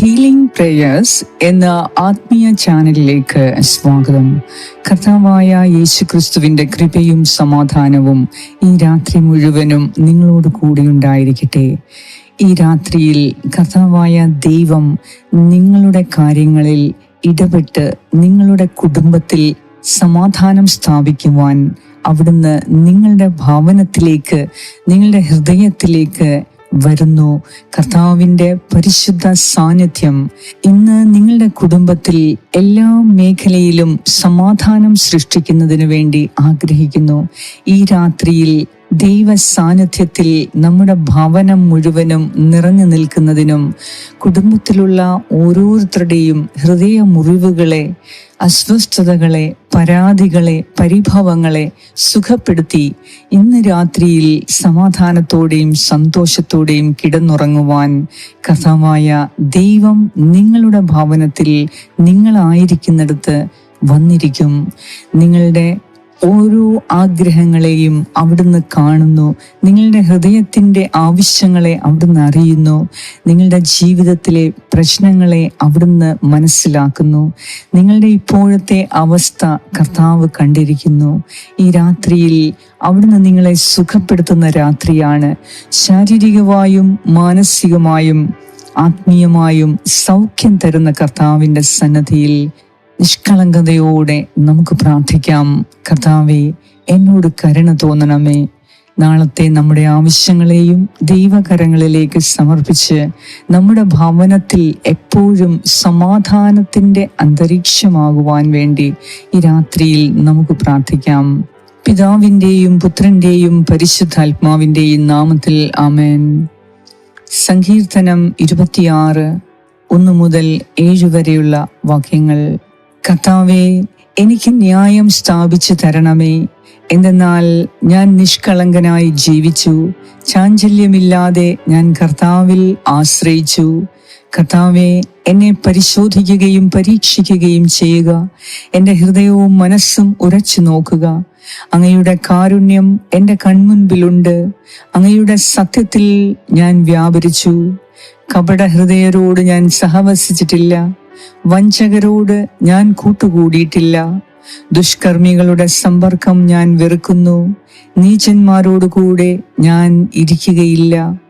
Healing prayers എന്ന ആത്മീയ ചാനലിലേക്ക് സ്വാഗതം. കർത്താവായ യേശു ക്രിസ്തുവിന്റെ കൃപയും സമാധാനവും ഈ രാത്രി മുഴുവനും നിങ്ങളോട് കൂടി ഉണ്ടായിരിക്കട്ടെ. ഈ രാത്രിയിൽ കർത്താവായ ദൈവം നിങ്ങളുടെ കാര്യങ്ങളിൽ ഇടപെട്ട് നിങ്ങളുടെ കുടുംബത്തിൽ സമാധാനം സ്ഥാപിക്കുവാൻ അവിടുന്ന് നിങ്ങളുടെ ഭവനത്തിലേക്ക് നിങ്ങളുടെ ഹൃദയത്തിലേക്ക് വരുന്നു. കർത്താവിന്റെ പരിശുദ്ധ സാന്നിധ്യം ഇന്ന് നിങ്ങളുടെ കുടുംബത്തിൽ എല്ലാ മേഖലയിലും സമാധാനം സൃഷ്ടിക്കുന്നതിന് വേണ്ടി ആഗ്രഹിക്കുന്നു. ഈ രാത്രിയിൽ ദൈവ സാന്നിധ്യത്തിൽ നമ്മുടെ ഭവനം മുഴുവനും നിറഞ്ഞു നിൽക്കുന്നതിനും കുടുംബത്തിലുള്ള ഓരോരുത്തരുടെയും ഹൃദയ മുറിവുകളെ അസ്വസ്ഥതകളെ പരാതികളെ പരിഭവങ്ങളെ സുഖപ്പെടുത്തി ഇന്ന് രാത്രിയിൽ സമാധാനത്തോടെയും സന്തോഷത്തോടെയും കിടന്നുറങ്ങുവാൻ കഥമായ ദൈവം നിങ്ങളുടെ ഭവനത്തിൽ നിങ്ങളായിരിക്കുന്നിടത്ത് വന്നിരിക്കും. നിങ്ങളുടെ ഓരോ ആഗ്രഹങ്ങളെയും അവിടുന്ന് കാണുന്നു. നിങ്ങളുടെ ഹൃദയത്തിന്റെ ആവശ്യങ്ങളെ അവിടുന്ന് അറിയുന്നു. നിങ്ങളുടെ ജീവിതത്തിലെ പ്രശ്നങ്ങളെ അവിടുന്ന് മനസ്സിലാക്കുന്നു. നിങ്ങളുടെ ഇപ്പോഴത്തെ അവസ്ഥ കർത്താവ് കണ്ടിരിക്കുന്നു. ഈ രാത്രിയിൽ അവിടുന്ന് നിങ്ങളെ സുഖപ്പെടുത്തുന്ന രാത്രിയാണ്. ശാരീരികമായും മാനസികമായും ആത്മീയമായും സൗഖ്യം തരുന്ന കർത്താവിന്റെ സന്നദ്ധിയിൽ നിഷ്കളങ്കതയോടെ നമുക്ക് പ്രാർത്ഥിക്കാം. കർത്താവെ എന്നോട് കരുണ തോന്നണമേ. നാളത്തെ നമ്മുടെ ആവശ്യങ്ങളെയും ദൈവകരങ്ങളിലേക്ക് സമർപ്പിച്ച് നമ്മുടെ ഭവനത്തിൽ എപ്പോഴും സമാധാനത്തിന്റെ അന്തരീക്ഷമാകുവാൻ വേണ്ടി ഈ രാത്രിയിൽ നമുക്ക് പ്രാർത്ഥിക്കാം. പിതാവിന്റെയും പുത്രന്റെയും പരിശുദ്ധാത്മാവിന്റെയും നാമത്തിൽ ആമേൻ. സങ്കീർത്തനം ഇരുപത്തിയാറ് ഒന്ന് മുതൽ ഏഴ് വരെയുള്ള വാക്യങ്ങൾ. കർത്താവെ എനിക്ക് ന്യായം സ്ഥാപിച്ചു തരണമേ. എന്തെന്നാൽ ഞാൻ നിഷ്കളങ്കനായി ജീവിച്ചു. ചാഞ്ചല്യമില്ലാതെ ഞാൻ കർത്താവിൽ ആശ്രയിച്ചു. കർത്താവെ എന്നെ പരിശോധിക്കുകയും പരീക്ഷിക്കുകയും ചെയ്യുക. എന്റെ ഹൃദയവും മനസ്സും ഉറച്ചു നോക്കുക. അങ്ങയുടെ കാരുണ്യം എന്റെ കൺമുൻപിലുണ്ട്. അങ്ങയുടെ സത്യത്തിൽ ഞാൻ വ്യാപരിച്ചു. കപട ഹൃദയരോട് ഞാൻ സഹവസിച്ചിട്ടില്ല. വഞ്ചകരോട് ഞാൻ കൂട്ടുകൂടിയിട്ടില്ല. ദുഷ്കർമ്മികളുടെ സമ്പർക്കം ഞാൻ വെറുക്കുന്നു. നീചന്മാരോടുകൂടെ ഞാൻ ഇരിക്കുകയില്ല.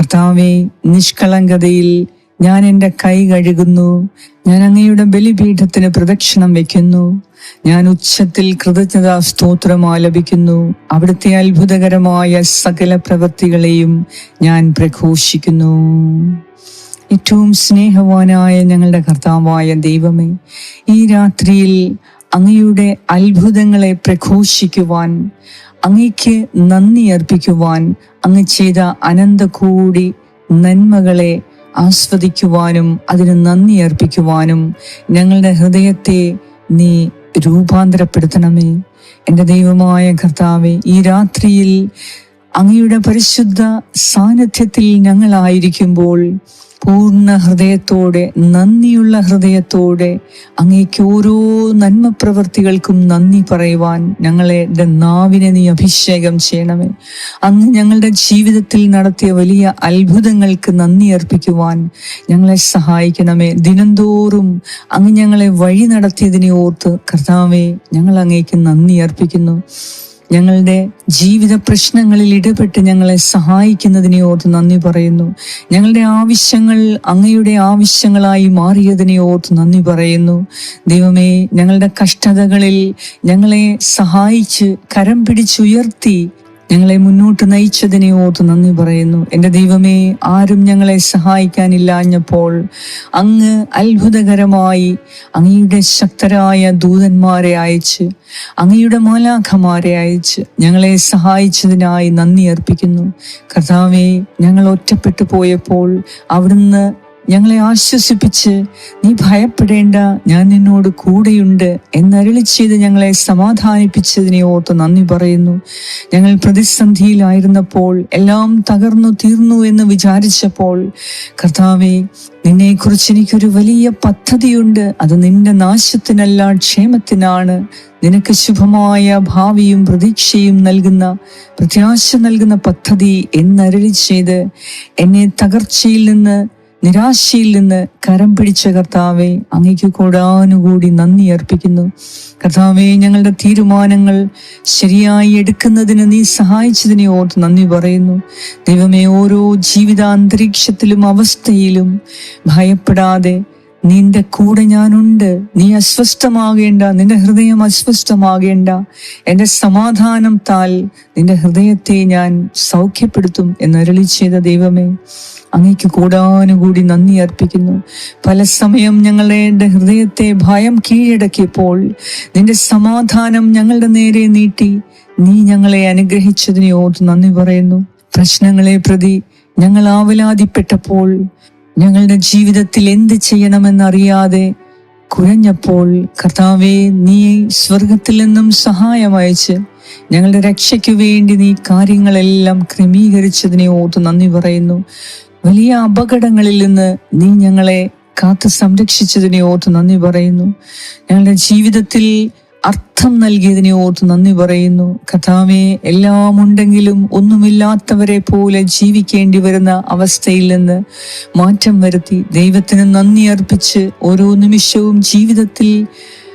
കർത്താവെ നിഷ്കളങ്കതയിൽ ഞാൻ എന്റെ കൈ കഴുകുന്നു. ഞാൻ അങ്ങയുടെ ബലിപീഠത്തിന് പ്രദക്ഷിണം വയ്ക്കുന്നു. ഞാൻ ഉച്ചത്തിൽ കൃതജ്ഞതാ സ്തോത്രം ആലപിക്കുന്നു. അവിടുത്തെ അത്ഭുതകരമായ സകല പ്രവൃത്തികളെയും ഞാൻ പ്രഘോഷിക്കുന്നു. ഏറ്റവും സ്നേഹവാനായ ഞങ്ങളുടെ കർത്താവായ ദൈവമേ ഈ രാത്രിയിൽ അങ്ങയുടെ അത്ഭുതങ്ങളെ പ്രഘോഷിക്കുവാൻ അങ്ങയ്ക്ക് നന്ദി അർപ്പിക്കുവാൻ അങ്ങ് ചെയ്ത അനന്ത കൂടി നന്മകളെ ആസ്വദിക്കുവാനും അതിന് നന്ദി അർപ്പിക്കുവാനും ഞങ്ങളുടെ ഹൃദയത്തെ നീ രൂപാന്തരപ്പെടുത്തണമേ. എന്റെ ദൈവമായ കർത്താവെ ഈ രാത്രിയിൽ അങ്ങയുടെ പരിശുദ്ധ സാന്നിധ്യത്തിൽ ഞങ്ങളായിരിക്കുമ്പോൾ പൂർണ ഹൃദയത്തോടെ നന്ദിയുള്ള ഹൃദയത്തോടെ അങ്ങേക്ക് ഓരോ നന്മ പ്രവൃത്തികൾക്കും നന്ദി പറയുവാൻ ഞങ്ങളെ നാവിനെ നീ അഭിഷേകം ചെയ്യണമേ. അങ്ങ് ഞങ്ങളുടെ ജീവിതത്തിൽ നടത്തിയ വലിയ അത്ഭുതങ്ങൾക്ക് നന്ദി അർപ്പിക്കുവാൻ ഞങ്ങളെ സഹായിക്കണമേ. ദിനംതോറും അങ്ങ് ഞങ്ങളെ വഴി നടത്തിയതിനെ ഓർത്ത് കർത്താവെ ഞങ്ങൾ അങ്ങേക്ക് നന്ദി അർപ്പിക്കുന്നു. ഞങ്ങളുടെ ജീവിത പ്രശ്നങ്ങളിൽ ഇടപെട്ട് ഞങ്ങളെ സഹായിക്കുന്നതിനെ ഓർത്ത് നന്ദി പറയുന്നു. ഞങ്ങളുടെ ആവശ്യങ്ങൾ അങ്ങയുടെ ആവശ്യങ്ങളായി മാറിയതിനെ ഓർത്ത് നന്ദി പറയുന്നു. ദൈവമേ ഞങ്ങളുടെ കഷ്ടതകളിൽ ഞങ്ങളെ സഹായിച്ച് കരം പിടിച്ചുയർത്തി ഞങ്ങളെ മുന്നോട്ട് നയിച്ചതിനെ ഓർത്ത് നന്ദി പറയുന്നു. എന്റെ ദൈവമേ ആരും ഞങ്ങളെ സഹായിക്കാനില്ലാഞ്ഞപ്പോൾ അങ്ങ് അത്ഭുതകരമായി അങ്ങയുടെ ശക്തരായ ദൂതന്മാരെ അയച്ച് അങ്ങയുടെ മാലാഖമാരെ അയച്ച് ഞങ്ങളെ സഹായിച്ചതിനായി നന്ദി അർപ്പിക്കുന്നു. കർത്താവെ ഞങ്ങൾ ഒറ്റപ്പെട്ടു പോയപ്പോൾ അവിടുന്ന് ഞങ്ങളെ ആശ്വസിപ്പിച്ച് നീ ഭയപ്പെടേണ്ട ഞാൻ നിന്നോട് കൂടെയുണ്ട് എന്നരളി ചെയ്ത് ഞങ്ങളെ സമാധാനിപ്പിച്ചതിനെ ഓർത്ത് നന്ദി പറയുന്നു. ഞങ്ങൾ പ്രതിസന്ധിയിലായിരുന്നപ്പോൾ എല്ലാം തകർന്നു തീർന്നു എന്ന് വിചാരിച്ചപ്പോൾ കർത്താവെ നിന്നെക്കുറിച്ച് എനിക്കൊരു വലിയ പദ്ധതിയുണ്ട്. അത് നിന്റെ നാശത്തിനല്ല ക്ഷേമത്തിനാണ്. നിനക്ക് ശുഭമായ ഭാവിയും പ്രതീക്ഷയും നൽകുന്ന പ്രത്യാശ നൽകുന്ന പദ്ധതി എന്നരളി ചെയ്ത് എന്നെ തകർച്ചയിൽ നിന്ന് നിരാശയിൽ നിന്ന് കരം പിടിച്ച കർത്താവെ അങ്ങയ്ക്ക് കൂടാനുകൂടി നന്ദി അർപ്പിക്കുന്നു. കർത്താവെ ഞങ്ങളുടെ തീരുമാനങ്ങൾ ശരിയായി എടുക്കുന്നതിന് നീ സഹായിച്ചതിനെ ഓർത്ത് നന്ദി പറയുന്നു. ദൈവമേ ഓരോ ജീവിതാന്തരീക്ഷത്തിലും അവസ്ഥയിലും ഭയപ്പെടാതെ നിന്റെ കൂടെ ഞാനുണ്ട്. നീ അസ്വസ്ഥമാകേണ്ട. നിന്റെ ഹൃദയം അസ്വസ്ഥമാകേണ്ട. എന്റെ സമാധാനം താൽ നിന്റെ ഹൃദയത്തെ ഞാൻ സൗഖ്യപ്പെടുത്തും എന്നരളി ചെയ്ത ദൈവമേ അങ്ങയ്ക്ക് കൂടാനുകൂടി നന്ദി അർപ്പിക്കുന്നു. പല സമയം ഞങ്ങളുടെ ഹൃദയത്തെ ഭയം കീഴടക്കിയപ്പോൾ നിന്റെ സമാധാനം ഞങ്ങളുടെ നേരെ നീട്ടി. നീ ഞങ്ങളെ അനുഗ്രഹിച്ചതിനെ ഓർത്ത് നന്ദി പറയുന്നു. പ്രശ്നങ്ങളെ പ്രതി ഞങ്ങൾ ആവലാതിപ്പെട്ടപ്പോൾ ഞങ്ങളുടെ ജീവിതത്തിൽ എന്ത് ചെയ്യണമെന്നറിയാതെ കുഴഞ്ഞപ്പോൾ കർത്താവെ നീ സ്വർഗത്തിൽ നിന്നും സഹായം അയച്ച് ഞങ്ങളുടെ രക്ഷയ്ക്ക് വേണ്ടി നീ കാര്യങ്ങളെല്ലാം ക്രമീകരിച്ചതിനെ ഓർത്ത് നന്ദി പറയുന്നു. വലിയ അപകടങ്ങളിൽ നിന്ന് നീ ഞങ്ങളെ കാത്തു സംരക്ഷിച്ചതിനെ ഓർത്ത് നന്ദി പറയുന്നു. ഞങ്ങളുടെ ജീവിതത്തിൽ അർത്ഥം നൽകിയതിനെ ഓർത്ത് നന്ദി പറയുന്നു. കഥാവെ എല്ലാം ഉണ്ടെങ്കിലും ഒന്നുമില്ലാത്തവരെ പോലെ ജീവിക്കേണ്ടി വരുന്ന അവസ്ഥയിൽ നിന്ന് മാറ്റം വരുത്തി ദൈവത്തിന് നന്ദി അർപ്പിച്ച് ഓരോ നിമിഷവും ജീവിതത്തിൽ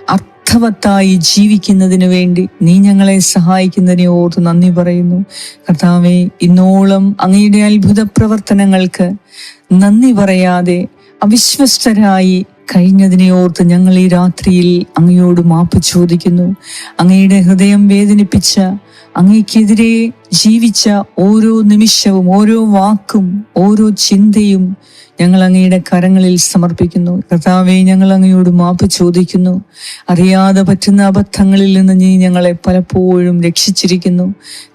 അർത്ഥവത്തായി ജീവിക്കുന്നതിന് വേണ്ടി നീ ഞങ്ങളെ സഹായിക്കുന്നതിനെ ഓർത്ത് നന്ദി പറയുന്നു. കർത്താവെ ഇന്നോളം അങ്ങയുടെ അത്ഭുത പ്രവർത്തനങ്ങൾക്ക് നന്ദി പറയാതെ അവിശ്വസ്തരായി കഴിഞ്ഞതിനെ ഓർത്ത് ഞങ്ങൾ ഈ രാത്രിയിൽ അങ്ങയോട് മാപ്പ് ചോദിക്കുന്നു. അങ്ങയുടെ ഹൃദയം വേദനിപ്പിച്ച അങ്ങയ്ക്കെതിരെ ജീവിച്ച ഓരോ നിമിഷവും ഓരോ വാക്കും ഓരോ ചിന്തയും ഞങ്ങൾ അങ്ങയുടെ കരങ്ങളിൽ സമർപ്പിക്കുന്നു. കർത്താവെ ഞങ്ങൾ അങ്ങയോട് മാപ്പ് ചോദിക്കുന്നു. അറിയാതെ പറ്റുന്ന അബദ്ധങ്ങളിൽ നിന്ന് നീ ഞങ്ങളെ പലപ്പോഴും രക്ഷിച്ചിരിക്കുന്നു.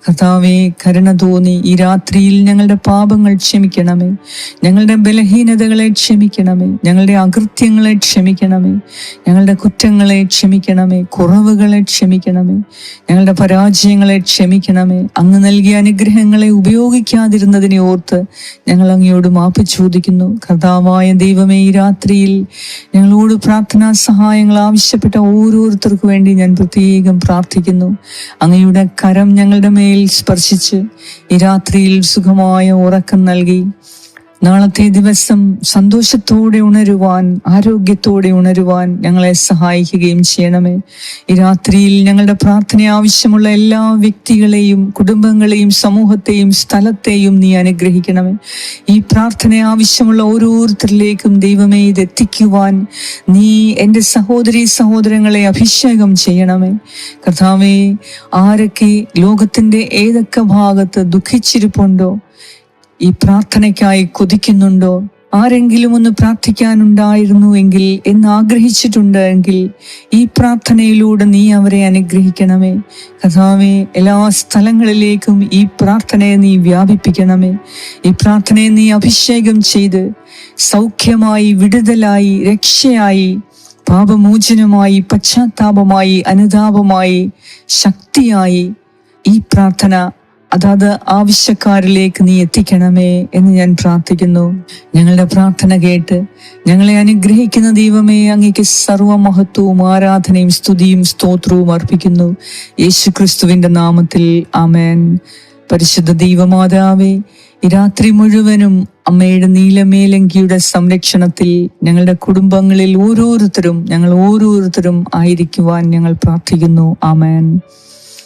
കർത്താവെ കരുണ തോന്നി ഈ രാത്രിയിൽ ഞങ്ങളുടെ പാപങ്ങൾ ക്ഷമിക്കണമേ. ഞങ്ങളുടെ ബലഹീനതകളെ ക്ഷമിക്കണമേ. ഞങ്ങളുടെ അകൃത്യങ്ങളെ ക്ഷമിക്കണമേ. ഞങ്ങളുടെ കുറ്റങ്ങളെ ക്ഷമിക്കണമേ. കുറവുകളെ ക്ഷമിക്കണമേ. ഞങ്ങളുടെ പരാജയങ്ങളെ ക്ഷമിക്കണമേ. അങ്ങ് നൽകിയ അനുഗ്രഹങ്ങളെ ഉപയോഗിക്കാതിരുന്നതിനെ ഓർത്ത് ഞങ്ങൾ അങ്ങയോട് മാപ്പ് ചോദിക്കുന്നു. കർത്താവായ ദൈവമേ ഈ രാത്രിയിൽ ഞങ്ങളോട് പ്രാർത്ഥനാ സഹായങ്ങൾ ആവശ്യപ്പെട്ട ഓരോരുത്തർക്കു വേണ്ടി ഞാൻ പ്രത്യേകം പ്രാർത്ഥിക്കുന്നു. അങ്ങയുടെ കരം ഞങ്ങളുടെ മേൽ സ്പർശിച്ച് ഈ രാത്രിയിൽ സുഖമായ ഉറക്കം നൽകി. നാളത്തെ ദിവസം സന്തോഷത്തോടെ ഉണരുവാൻ ആരോഗ്യത്തോടെ ഉണരുവാൻ ഞങ്ങളെ സഹായിക്കുകയും ചെയ്യണമേ. ഈ രാത്രിയിൽ ഞങ്ങളുടെ പ്രാർത്ഥന ആവശ്യമുള്ള എല്ലാ വ്യക്തികളെയും കുടുംബങ്ങളെയും സമൂഹത്തെയും സ്ഥലത്തെയും നീ അനുഗ്രഹിക്കണമേ. ഈ പ്രാർത്ഥന ആവശ്യമുള്ള ഓരോരുത്തരിലേക്കും ദൈവമേ ഇത് എത്തിക്കുവാൻ നീ എന്റെ സഹോദരി സഹോദരങ്ങളെ അഭിഷേകം ചെയ്യണമേ. കർത്താവേ ആരൊക്കെ ലോകത്തിന്റെ ഏതൊക്കെ ഭാഗത്ത് ദുഃഖിച്ചിരിപ്പുണ്ടോ ഈ പ്രാർത്ഥനയ്ക്കായി കൊതിക്കുന്നുണ്ടോ? ആരെങ്കിലും ഒന്ന് പ്രാർത്ഥിക്കാനുണ്ടായിരുന്നു എങ്കിൽ എന്ന് ആഗ്രഹിച്ചിട്ടുണ്ട് എങ്കിൽ ഈ പ്രാർത്ഥനയിലൂടെ നീ അവരെ അനുഗ്രഹിക്കണമേ. കഥാവെ എല്ലാ സ്ഥലങ്ങളിലേക്കും ഈ പ്രാർത്ഥനയെ നീ വ്യാപിപ്പിക്കണമേ. ഈ പ്രാർത്ഥനയെ നീ അഭിഷേകം ചെയ്ത് സൗഖ്യമായി വിടുതലായി രക്ഷയായി പാപമോചനമായി പശ്ചാത്താപമായി അനുതാപമായി ശക്തിയായി ഈ പ്രാർത്ഥന അതാത് ആവശ്യക്കാരിലേക്ക് നീ എത്തിക്കണമേ എന്ന് ഞാൻ പ്രാർത്ഥിക്കുന്നു. ഞങ്ങളുടെ പ്രാർത്ഥന കേട്ട് ഞങ്ങളെ അനുഗ്രഹിക്കുന്ന ദൈവമേ അങ്ങേക്ക് സർവമഹത്വവും ആരാധനയും സ്തുതിയും സ്തോത്രവും അർപ്പിക്കുന്നു. യേശു ക്രിസ്തുവിന്റെ നാമത്തിൽ ആമേൻ. പരിശുദ്ധ ദൈവമാതാവേ ഈ രാത്രി മുഴുവനും അമ്മയുടെ നീലമേലങ്കിയുടെ സംരക്ഷണത്തിൽ ഞങ്ങളുടെ കുടുംബങ്ങളിൽ ഓരോരുത്തരും ഞങ്ങൾ ഓരോരുത്തരും ആയിരിക്കുവാൻ ഞങ്ങൾ പ്രാർത്ഥിക്കുന്നു. ആമേൻ.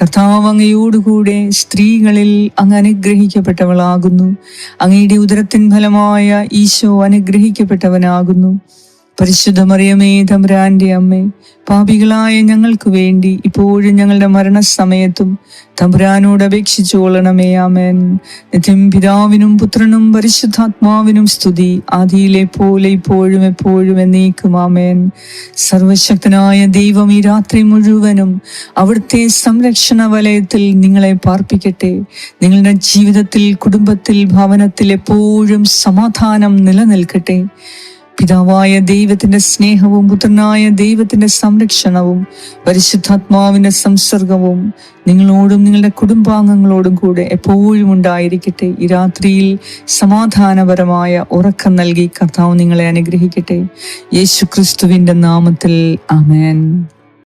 കർത്താവ് അങ്ങയോടുകൂടെ സ്ത്രീകളിൽ അങ്ങ് അനുഗ്രഹിക്കപ്പെട്ടവളാകുന്നു. അങ്ങയുടെ ഉദരത്തിൻ ഫലമായ ഈശോ അനുഗ്രഹിക്കപ്പെട്ടവനാകുന്നു. പരിശുദ്ധ മറിയമേ തമ്പുരാന്റെ അമ്മേ പാപികളായ ഞങ്ങൾക്ക് വേണ്ടി ഇപ്പോഴും ഞങ്ങളുടെ മരണസമയത്തും തമ്പുരാനോട് അപേക്ഷിച്ചു കൊള്ളണമേ ആമേൻ. നിത്യം പിതാവിനും പുത്രനും പരിശുദ്ധാത്മാവിനും സ്തുതി ആദിയിലെ പോലെ ഇപ്പോഴും എപ്പോഴും എന്നേക്കും ആമേൻ. സർവശക്തനായ ദൈവം ഈ രാത്രി മുഴുവനും അവിടുത്തെ സംരക്ഷണ വലയത്തിൽ നിങ്ങളെ പാർപ്പിക്കട്ടെ. നിങ്ങളുടെ ജീവിതത്തിൽ കുടുംബത്തിൽ ഭവനത്തിൽ എപ്പോഴും സമാധാനം നിലനിൽക്കട്ടെ. പിതാവായ ദൈവത്തിന്റെ സ്നേഹവും പുത്രനായ ദൈവത്തിന്റെ സംരക്ഷണവും പരിശുദ്ധാത്മാവിന്റെ സംസർഗവും നിങ്ങളോടും നിങ്ങളുടെ കുടുംബാംഗങ്ങളോടും കൂടെ എപ്പോഴും ഉണ്ടായിരിക്കട്ടെ. ഈ രാത്രിയിൽ സമാധാനപരമായ ഉറക്കം നൽകി കർത്താവ് നിങ്ങളെ അനുഗ്രഹിക്കട്ടെ. യേശു ക്രിസ്തുവിന്റെ നാമത്തിൽ അമേൻ